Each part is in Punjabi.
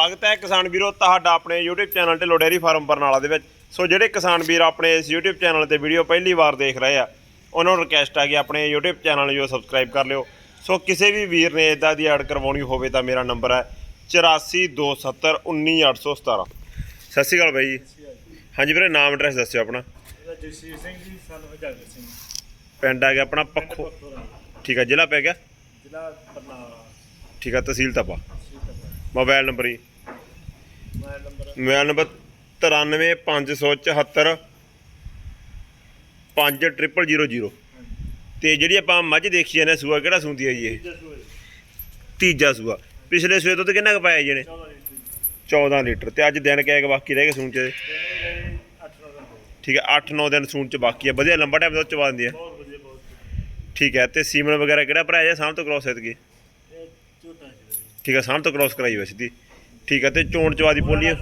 ਸਵਾਗਤ ਹੈ ਕਿਸਾਨ ਵੀਰੋ ਤੁਹਾਡਾ ਆਪਣੇ YouTube channel Dhillon dairy farm Barnala ਦੇ ਵਿੱਚ। ਸੋ ਜਿਹੜੇ ਕਿਸਾਨ ਵੀਰ ਆਪਣੇ ਇਸ YouTube ਚੈਨਲ ਤੇ ਵੀਡੀਓ ਪਹਿਲੀ ਵਾਰ ਦੇਖ ਰਹੇ ਆ ਉਹਨਾਂ ਨੂੰ ਰਿਕਵੈਸਟ ਆ ਕਿ ਆਪਣੇ YouTube ਚੈਨਲ ਨੂੰ ਜੋ ਸਬਸਕ੍ਰਾਈਬ ਕਰ ਲਿਓ। ਸੋ ਕਿਸੇ ਵੀ ਵੀਰ ਨੇ ਇਦਾਂ ਦੀ ਐਡ ਕਰਵਾਉਣੀ ਹੋਵੇ ਤਾਂ ਮੇਰਾ ਨੰਬਰ ਹੈ 8427191817 ਸਤਿ ਸ਼੍ਰੀ ਅਕਾਲ ਬਾਈ। ਜੀ ਹਾਂਜੀ ਵੀਰੇ ਨਾਮ ਐਡਰੈਸ ਦੱਸਿਓ ਆਪਣਾ। ਇਹਦਾ ਜਗਸੀਰ ਸਿੰਘ ਜੀ ਸਾਨੂੰ ਹਜਾਗਰ ਸਿੰਘ। ਪਿੰਡ ਆ ਗਿਆ ਆਪਣਾ ਪੱਖੋ ਠੀਕ ਆ ਜ਼ਿਲ੍ਹਾ ਪੈ ਗਿਆ? ਜ਼ਿਲ੍ਹਾ ਬਰਨਾਲਾ। ਠੀਕ ਆ ਤਹਿਸੀਲ ਤਪਾ। ਮੋਬਾਈਲ ਨੰਬਰ ਜੀ। ਮੋਬਾਈਲ ਨੰਬਰ ਮੋਬਾਈਲ ਨੰਬਰ 93574 5000 ਤੇ ਜਿਹੜੀ ਆਪਾਂ ਮੱਝ ਦੇਖੀ ਜਾਂਦੇ ਸੂਆ ਕਿਹੜਾ ਸੂੰਦੀ ਹੈ ਜੀ ਇਹ? ਤੀਜਾ ਸੂਆ। ਪਿਛਲੇ ਸੂਏ ਤੋਂ ਤੇ ਕਿੰਨਾ ਕੁ ਪਾਇਆ ਜਿਹਨੇ 14 ਲੀਟਰ। 14 ਲੀਟਰ। ਤੇ ਅੱਜ ਦਿਨ ਕਿਆ ਕਿ ਬਾਕੀ ਰਹਿ ਗਏ ਸੂਣ ਚ? ਇਹਨੇ 8 9 ਦਿਨ ਹੋਏ ਠੀਕ ਹੈ 8-9 ਦਿਨ ਸੂਣ ਚ ਬਾਕੀ ਹੈ। ਵਧੀਆ ਲੰਬਾ ਟਾਈਮ ਤੋਂ ਚਵਾ ਦਿੰਦੀ ਹੈ। ਵਧੀਆ। ਠੀਕ ਹੈ ਤੇ ਸੀਮਨ ਵਗੈਰਾ ਕਿਹੜਾ ਭਰਾਇਆ ਜਾਂ ਸਾਂਭ ਤੋਂ ਕ੍ਰੋਸ ਜੀ ਠੀਕ ਹੈ ਸਾਂਭ ਤੋਂ ਕ੍ਰੋਸ ਕਰਾਈ ਹੋਈ ਸਿੱਧੀ। ਠੀਕ ਹੈ ਤੇ ਚੋਣ ਚਵਾ ਦੀ ਪੋਲੀ ਹੈ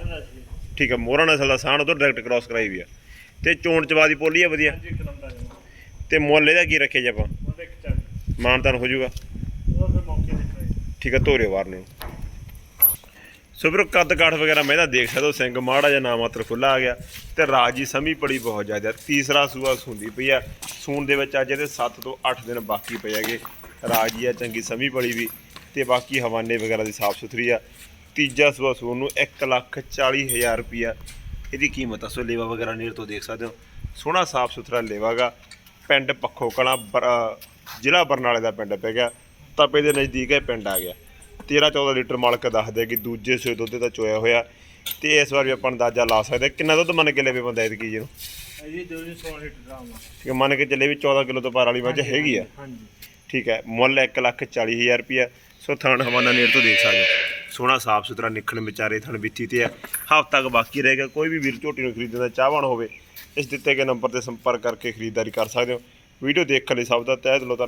ਠੀਕ ਹੈ ਮੋਹਰਾ ਨਸਲ ਦਾ ਸਾਂਢ ਉਧਰ ਡਾਇਰੈਕਟ ਕ੍ਰੋਸ ਕਰਾਈ ਵੀ ਆ। ਤੇ ਚੋਣ ਚਵਾ ਦੀ ਪੋਲੀ ਹੈ ਵਧੀਆ। ਤੇ ਮੁੱਲ ਇਹਦਾ ਕੀ ਰੱਖੇ ਜੇ ਆਪਾਂ? ਮਾਨਤਾਨ ਹੋ ਜਾਊਗਾ। ਠੀਕ ਹੈ ਧੋਰੇ ਵਾਰ ਨੂੰ। ਸੋ ਵੀਰੋ ਕੱਦ ਕਾਠ ਵਗੈਰਾ ਮੈਂ ਤਾਂ ਦੇਖ ਸਕਦਾ ਸਿੰਘ ਮਾੜਾ ਜਿਹਾ ਨਾ ਮਾਤਰ ਖੁੱਲਾ ਆ ਗਿਆ। ਤੇ ਰਾਜੀ ਸਮੀ ਪੜੀ ਬਹੁਤ ਜ਼ਿਆਦਾ ਤੀਸਰਾ ਸੂਆ ਸੁੰਦੀ ਪਈ ਆ। ਸੂਣ ਦੇ ਵਿੱਚ ਅੱਜ ਇਹਦੇ 7 ਤੋਂ 8 ਦਿਨ ਬਾਕੀ ਪਏ ਹੈਗੇ। ਰਾਜੀ ਆ ਚੰਗੀ ਸਮੀ ਪੜੀ ਵੀ। ਤੇ ਬਾਕੀ ਹਵਾਨੇ ਵਗੈਰਾ ਦੀ ਸਾਫ਼ ਸੁਥਰੀ ਆ। ਤੀਜਾ ਸੂਆ ਸੂਣ ਨੂੰ 1 ਲੱਖ 40 ਹਜ਼ਾਰ ਰੁਪਿਆ ਇਹਦੀ ਕੀਮਤ ਆ ਸੋ ਲੇਵਾ ਵਗੈਰਾ ਨੇੜ ਤੋਂ ਦੇਖ ਸਕਦੇ ਹੋ। ਸੋਹਣਾ ਸਾਫ਼ ਸੁਥਰਾ ਲੇਵਾਗਾ ਪਿੰਡ ਪੱਖੋ ਅਹ ਜ਼ਿਲ੍ਹਾ ਬਰਨਾਲੇ ਦਾ ਪਿੰਡ ਪੈ ਗਿਆ। ਤਪੇ ਦੇ ਨਜ਼ਦੀਕ ਇਹ ਪਿੰਡ ਆ ਗਿਆ। 13 14 ਲੀਟਰ ਮਾਲਕ ਦੱਸਦੇ ਕਿ ਦੂਜੇ ਸੂਏ ਦੁੱਧ ਦਾ ਚੋਇਆ ਹੋਇਆ। ਤੇ ਇਸ ਵਾਰ ਵੀ ਆਪਾਂ ਅੰਦਾਜ਼ਾ ਲਾ ਸਕਦੇ। ਕਿੰਨਾ ਦੁੱਧ ਮੰਨ ਕੇ ਲੈਵੇ ਬੰਦਾ ਇਹਦੀ ਜੀ ਨੂੰ ਜੋ ਜੀ 100 ਲੀਟਰ ਦਾ ਆਉਂਦਾ ਠੀਕ ਹੈ ਮੰਨ ਕੇ ਚੱਲੇ ਵੀ 14 ਕਿਲੋ ਤੋਂ ਪਾਰ ਵਾਲੀ ਮੱਝ ਹੈਗੀ ਆ। ਹਾਂਜੀ ਠੀਕ ਹੈ ਮੁੱਲ 1 ਲੱਖ 40 ਹਜ਼ਾਰ ਰੁਪਿਆ ਸੋ ਥਣ ਹਵਾਨਾ ਨੇੜ ਤੋਂ ਦੇਖ ਸਕਦੇ ਹੋ। ਸੋਹਣਾ ਸਾਫ਼ ਸੁਥਰਾ ਨਿਕਲਣ ਵਿਚਾਰੇ ਥਣ ਵਿੱਥੀ ਤੇ ਆ। ਹਫ਼ਤਾ ਕੁ ਬਾਕੀ ਰਹੇਗਾ ਕੋਈ ਵੀ ਵੀਰ ਝੋਟੀ ਨੂੰ ਖਰੀਦਣ ਦਾ ਚਾਹਵਾਨ ਹੋਵੇ, ਇਸ ਦਿੱਤੇ ਗਏ ਨੰਬਰ ਤੇ ਸੰਪਰਕ ਕਰਕੇ ਖਰੀਦਦਾਰੀ ਕਰ ਸਕਦੇ ਹੋ। ਵੀਡੀਓ ਦੇਖਣ ਲਈ ਸਭ ਦਾ ਤਹਿ ਦਿਲੋਂ ਧੰਨਵਾਦ।